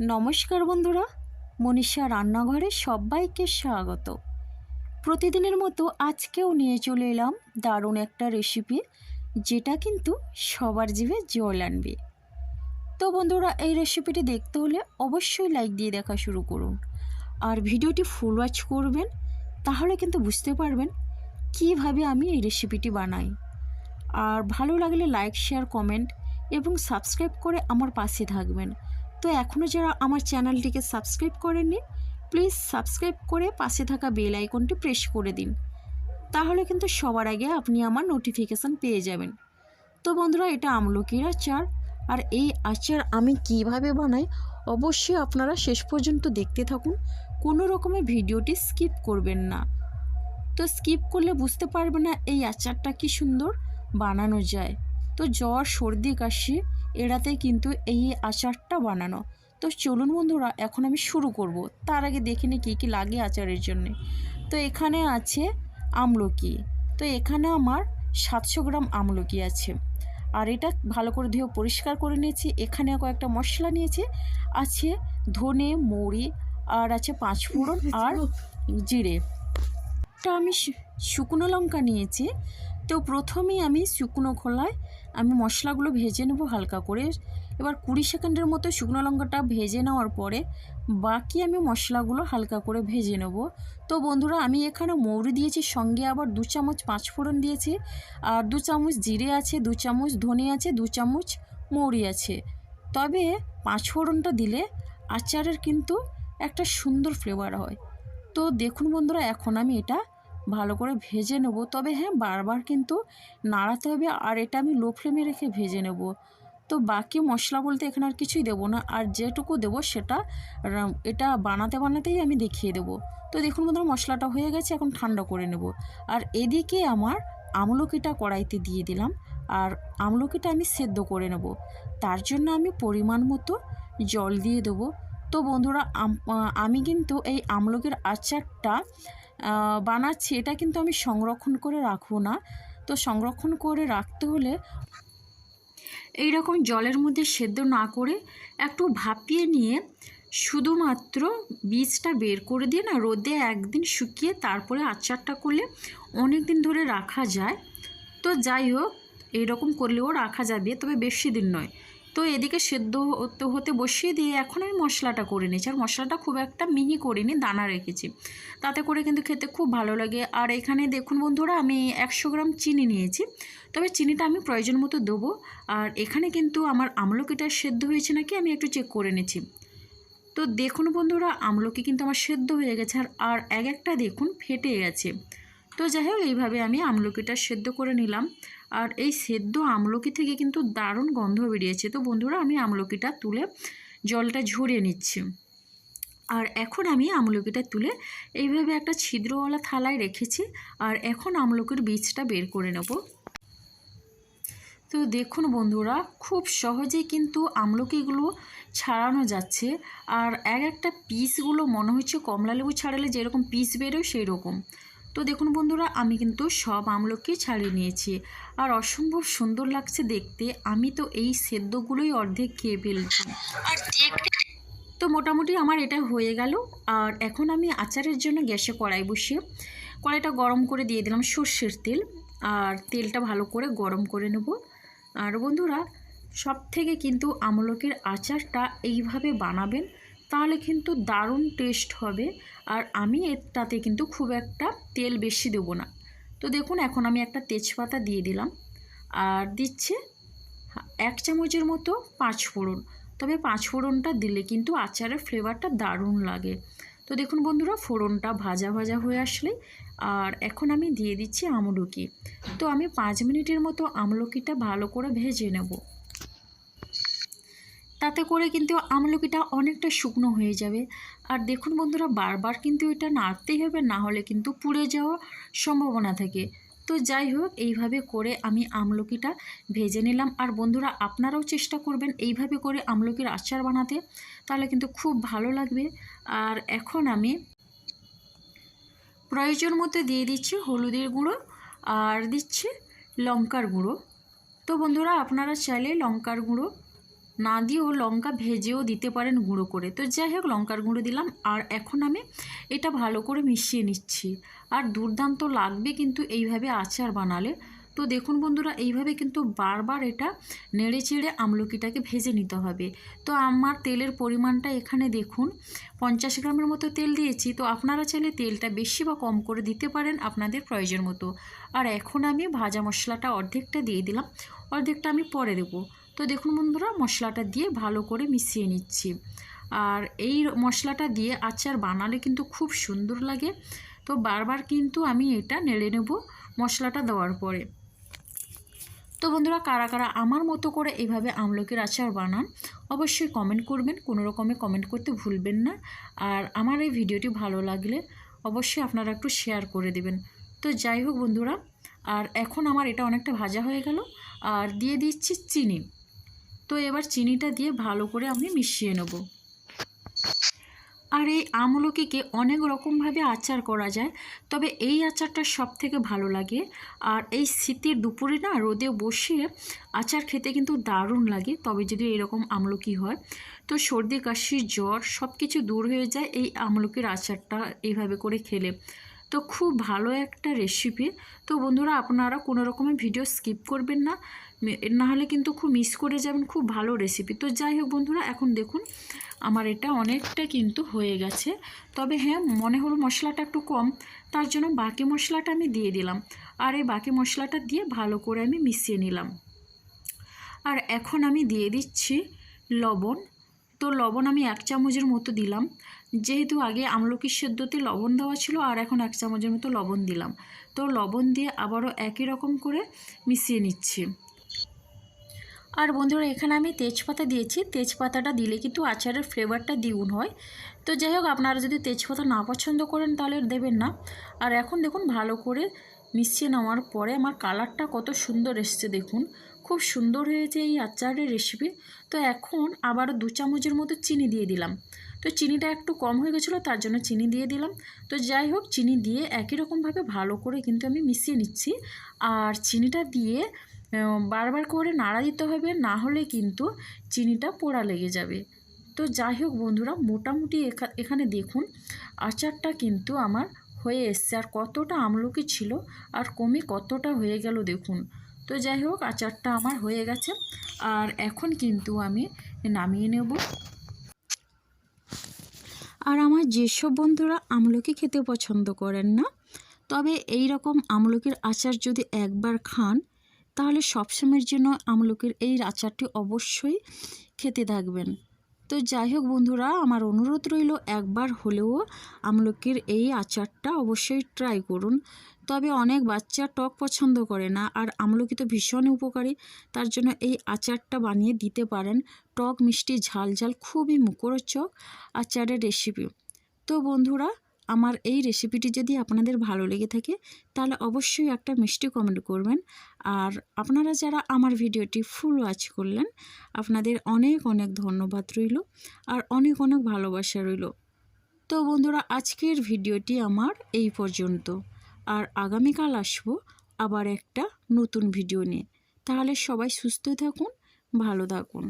নমস্কার বন্ধুরা, মনীষা রান্নাঘরে সবাইকে স্বাগত। প্রতিদিনের মতো আজকেও নিয়ে চলে এলাম দারুণ একটা রেসিপি যেটা কিন্তু সবার জীবে জল আনবে। তো বন্ধুরা, এই রেসিপিটি দেখতে হলে অবশ্যই লাইক দিয়ে দেখা শুরু করুন। আর ভিডিওটি ফুল ওয়াচ করবেন, তাহলে কিন্তু বুঝতে পারবেন কীভাবে আমি এই রেসিপিটি বানাই। আর ভালো লাগলে লাইক শেয়ার কমেন্ট এবং সাবস্ক্রাইব করে আমার পাশে থাকবেন। তো এখনও যারা আমার চ্যানেলটিকে সাবস্ক্রাইব করেননি প্লিজ সাবস্ক্রাইব করে পাশে থাকা বেল আইকনটি প্রেস করে দিন। তাহলে কিন্তু সবার আগে আপনি আমার নোটিফিকেশান পেয়ে যাবেন। তো বন্ধুরা, এটা আমলকির আচার। আর এই আচার আমি কীভাবে বানাই, অবশ্যই আপনারা শেষ পর্যন্ত দেখতে থাকুন। কোনো রকমের ভিডিওটি স্কিপ করবেন না। তো স্কিপ করলে বুঝতে পারবে না এই আচারটা কি সুন্দর বানানো যায়। তো জ্বর, সর্দি, কাশি এড়াতে কিন্তু এই আচারটা বানানো। তো চলুন বন্ধুরা এখন আমি শুরু করব। তার আগে দেখে নিই কী কী লাগে আচারের জন্যে। তো এখানে আছে আমলকি। তো এখানে আমার সাতশো গ্রাম আমলকি আছে। আর এটা ভালো করে ধুয়ে পরিষ্কার করে নিয়েছি। এখানে কয়েকটা মশলা নিয়েছি। আছে ধনে মৌরি আর আছে পাঁচফোড়ন আর জিরে। টা আমি শুকনো লঙ্কা নিয়েছি। তো প্রথমেই আমি শুকনো খোলায় আমি মশলাগুলো ভেজে নেব হালকা করে। এবার কুড়ি সেকেন্ডের মতো শুকনো লঙ্কাটা ভেজে নেওয়ার পরে বাকি আমি মশলাগুলো হালকা করে ভেজে নেব। তো বন্ধুরা, আমি এখানে মৌরি দিয়েছি, সঙ্গে আবার দু চামচ পাঁচফোড়ন দিয়েছি। আর দু চামচ জিরে আছে, দু চামচ ধনে আছে, দু চামচ মৌরি আছে। তবে পাঁচফোড়নটা দিলে আচারের কিন্তু একটা সুন্দর ফ্লেভার হয়। তো দেখুন বন্ধুরা, এখন আমি এটা ভালো করে ভেজে নেব। তবে হ্যাঁ বারবার কিন্তু নাড়াতে হবে আর এটা আমি লো ফ্লেমে রেখে ভেজে নেব। তো বাকি মশলা বলতে এখানে আর কিছুই দেবো না। আর যেটুকু দেবো সেটা এটা বানাতে বানাতেই আমি দেখিয়ে দেবো। তো দেখুন বন্ধুরা, মশলাটা হয়ে গেছে, এখন ঠান্ডা করে নেব। আর এদিকে আমার আমলকিটা কড়াইতে দিয়ে দিলাম। আর আমলকিটা আমি সেদ্ধ করে নেব। তার জন্য আমি পরিমাণ মতো জল দিয়ে দেবো। তো বন্ধুরা, আম- কিন্তু এই আমলকের আচারটা বানাচ্ছি। এটা কিন্তু আমি সংরক্ষণ করে রাখব না। তো সংরক্ষণ করে রাখতে হলে এই রকম জলের মধ্যে সেদ্ধ না করে একটু ভাপিয়ে নিয়ে শুধুমাত্র বীজটা বের করে দিয়ে না, রোদে একদিন শুকিয়ে তারপরে আচারটা করলে অনেক দিন ধরে রাখা যায়। তো যাই হোক, এইরকম করলেও রাখা যাবে, তবে বেশি দিন নয়। তো এদিকে সেদ্ধ হতে বসিয়ে দিয়ে এখন আমি মশলাটা করে নিয়েছি। আর মশলাটা খুব একটা মিহি করিনি, দানা রেখেছি। তাতে করে কিন্তু খেতে খুব ভালো লাগে। আর এখানে দেখুন বন্ধুরা, আমি একশো গ্রাম চিনি নিয়েছি। তবে চিনিটা আমি প্রয়োজন মতো দেবো। আর এখানে কিন্তু আমার আমলকিটা সেদ্ধ হয়েছে নাকি আমি একটু চেক করে নিয়েছি তো দেখুন বন্ধুরা, আমলকি কিন্তু আমার সেদ্ধ হয়ে গেছে। আর আর এক একটা দেখুন ফেটে গেছে। তো যাই হোক, এইভাবে আমি আমলকিটা সেদ্ধ করে নিলাম। আর এই সেদ্ধ আমলকি থেকে কিন্তু দারুণ গন্ধ বেরিয়েছে। তো বন্ধুরা, আমি আমলকিটা তুলে জলটা ঝরিয়ে নিচ্ছি। আর এখন আমি আমলকিটা তুলে এইভাবে একটা ছিদ্রওয়ালা থালায় রেখেছি আর এখন আমলকির বীজটা বের করে নেব। তো দেখুন বন্ধুরা, খুব সহজেই কিন্তু আমলকিগুলো ছাড়ানো যাচ্ছে। আর এক একটা পিসগুলো মনে হচ্ছে কমলা লেবু ছাড়ালে যেরকম পিস বেরোয় সেই রকম তো দেখুন বন্ধুরা আমি কিন্তু সব আমলকি ছাড়িয়ে নিয়েছি। আর অসম্ভব সুন্দর লাগছে দেখতে। আমি তো এই সেদ্ধগুলোই অর্ধেক খেয়ে ফেলছি। তো মোটামুটি আমার এটা হয়ে গেল। আর এখন আমি আচারের জন্য গ্যাসে কড়াই বসিয়ে কড়াইটা গরম করে দিয়ে দিলাম সর্ষের তেল। আর তেলটা ভালো করে গরম করে নেব। আর বন্ধুরা সব থেকে কিন্তু আমলকের আচারটা এইভাবে বানাবেন তাহলে কিন্তু দারুণ টেস্ট হবে। আর আমি এটাতে কিন্তু খুব একটা তেল বেশি দেবো না। তো দেখুন, এখন আমি একটা তেজপাতা দিয়ে দিলাম। আর দিচ্ছে এক চামচের মতো পাঁচ ফোড়ন। তবে পাঁচ ফোড়নটা দিলে কিন্তু আচারের ফ্লেভারটা দারুণ লাগে। তো দেখুন বন্ধুরা, ফোড়নটা ভাজা ভাজা হয়ে আসলে আর এখন আমি দিয়ে দিচ্ছি আমলকি। তো আমি পাঁচ মিনিটের মতো আমলকিটা ভালো করে ভেজে নেব। তাতে করে কিন্তু আমলকিটা অনেকটা শুকনো হয়ে যাবে। আর দেখুন বন্ধুরা, বারবার কিন্তু এটা নাড়তেই হবে, না হলে কিন্তু পুড়ে যাওয়ার সম্ভাবনা থাকে। তো যাই হোক, এইভাবে করে আমি আমলকিটা ভেজে নিলাম। আর বন্ধুরা, আপনারাও চেষ্টা করবেন এইভাবে করে আমলকির আচার বানাতে, তাহলে কিন্তু খুব ভালো লাগবে। আর এখন আমি প্রয়োজন মতো দিয়ে দিচ্ছি হলুদের গুঁড়ো আর দিচ্ছি লঙ্কার গুঁড়ো। তো বন্ধুরা, আপনারা চাইলে লঙ্কার গুঁড়ো না দিয়েও লঙ্কা ভেজেও দিতে পারেন গুঁড়ো করে। তো যাই হোক, লঙ্কার গুঁড়ো দিলাম। আর এখন আমি এটা ভালো করে মিশিয়ে নিচ্ছি। আর দুর্দান্ত লাগবে কিন্তু এইভাবে আচার বানালে। তো দেখুন বন্ধুরা, এইভাবে কিন্তু বারবার এটা নেড়ে চেড়ে আমলকিটাকে ভেজে নিতে হবে। তো আমার তেলের পরিমাণটা এখানে দেখুন, পঞ্চাশ গ্রামের মতো তেল দিয়েছি। তো আপনারা চাইলে তেলটা বেশি বা কম করে দিতে পারেন আপনাদের প্রয়োজন মতো। আর এখন আমি ভাজা মশলাটা অর্ধেকটা দিয়ে দিলাম। অর্ধেকটা আমি পরে দেবো। তো দেখুন বন্ধুরা, মশলাটা দিয়ে ভালো করে মিশিয়ে নিচ্ছি। আর এই মশলাটা দিয়ে আচার বানালে কিন্তু খুব সুন্দর লাগে। তো বারবার কিন্তু আমি এটা নেড়ে নেব মশলাটা দেওয়ার পরে। তো বন্ধুরা, কারা কারা আমার মতো করে এইভাবে আমলকির আচার বানান, অবশ্যই কমেন্ট করবেন। কোনো রকমে কমেন্ট করতে ভুলবেন না। আর আমার এই ভিডিওটি ভালো লাগলে অবশ্যই আপনারা একটু শেয়ার করে দেবেন। তো যাই হোক বন্ধুরা, আর এখন আমার এটা অনেকটা ভাজা হয়ে গেল। আর দিয়ে দিচ্ছি চিনি। তো এবার চিনিটা দিয়ে ভালো করে আমি মিশিয়ে নেব। আর এই আমলকিকে অনেক রকমভাবে আচার করা যায়, তবে এই আচারটা সব থেকে ভালো লাগে। আর এই শীতের দুপুরে না রোদে বসে আচার খেতে কিন্তু দারুণ লাগে, তবে যদি এরকম আমলকি হয়, তো সর্দি, কাশি, জ্বর সব কিছু দূর হয়ে যায় এই আমলকির আচারটা এইভাবে করে খেলে। তো খুব ভালো একটা রেসিপি তো বন্ধুরা, আপনারা কোনো রকমের ভিডিও স্কিপ করবেন না। নাহলে কিন্তু খুব মিস করে যাবেন, খুব ভালো রেসিপি তো যাই হোক বন্ধুরা, এখন দেখুন, আমার এটা অনেকটা কিন্তু হয়ে গেছে। তবে হ্যাঁ মনে হলো মশলাটা একটু কম, তার জন্য বাকি মশলাটা আমি দিয়ে দিলাম। আর এই বাকি মশলাটা দিয়ে ভালো করে আমি মিশিয়ে নিলাম। আর এখন আমি দিয়ে দিচ্ছি লবণ। তো লবণ আমি এক চামচের মতো দিলাম। যেহেতু আগে আমলকির সেদ্ধতে লবণ দেওয়া ছিল আর এখন এক চামচের মতো লবণ দিলাম। তো লবণ দিয়ে আবারও একই রকম করে মিশিয়ে নিচ্ছি। আর বন্ধুরা, এখানে আমি তেজপাতা দিয়েছি। তেজপাতাটা দিলে কিন্তু আচারের ফ্লেভারটা দ্বিগুণ হয়। তো যাই হোক, আপনারা যদি তেজপাতা না পছন্দ করেন তাহলে দেবেন না। আর এখন দেখুন, ভালো করে মিশিয়ে নেওয়ার পরে আমার কালারটা কত সুন্দর এসছে দেখুন। খুব সুন্দর হয়েছে এই আচারের রেসিপি তো এখন আবারও দু চামচের মতো চিনি দিয়ে দিলাম। তো চিনিটা একটু কম হয়ে গেছিল, তার জন্য চিনি দিয়ে দিলাম। তো যাই হোক, চিনি দিয়ে একই রকমভাবে ভালো করে কিন্তু আমি মিশিয়ে নিচ্ছি। আর চিনিটা দিয়ে বারবার করে নাড়া দিতে হবে, না হলে কিন্তু চিনিটা পোড়া লেগে যাবে। তো যাই হোক বন্ধুরা, মোটামুটি এখানে দেখুন, আচারটা কিন্তু আমার হয়ে এসছে। আর কতটা আমলকি ছিল, আর কমে কতটা হয়ে গেল দেখুন। তো যাই হোক, আচারটা আমার হয়ে গেছে। আর এখন কিন্তু আমি নামিয়ে নেব। আর আমার যেসব বন্ধুরা আমলকি খেতে পছন্দ করেন না, তবে এই রকম আমলকির আচার যদি একবার খান, তাহলে সবসময়ের জন্য আমলকির এই আচারটি অবশ্যই খেতে থাকবেন। তো যাই হোক বন্ধুরা, আমার অনুরোধ রইল একবার হলেও আমলকির এই আচারটা অবশ্যই ট্রাই করুন। তবে অনেক বাচ্চা টক পছন্দ করে না আর আমলকি তো ভীষণ উপকারী, তার জন্য এই আচারটা বানিয়ে দিতে পারেন। টক মিষ্টি ঝাল ঝাল, খুবই মুখরোচক আচারের রেসিপি তো বন্ধুরা আমার এই রেসিপিটি যদি আপনাদের ভালো লেগে থাকে, তাহলে অবশ্যই একটা মিষ্টি কমেন্ট করবেন। আর আপনারা যারা আমার ভিডিওটি ফুল ওয়াচ করলেন, আপনাদের অনেক অনেক ধন্যবাদ রইল আর অনেক অনেক ভালোবাসা রইল। তো বন্ধুরা, আজকের ভিডিওটি আমার এই পর্যন্ত। আর আগামীকাল আসব আবার একটা নতুন ভিডিও নিয়ে। তাহলে সবাই সুস্থ থাকুন, ভালো থাকুন।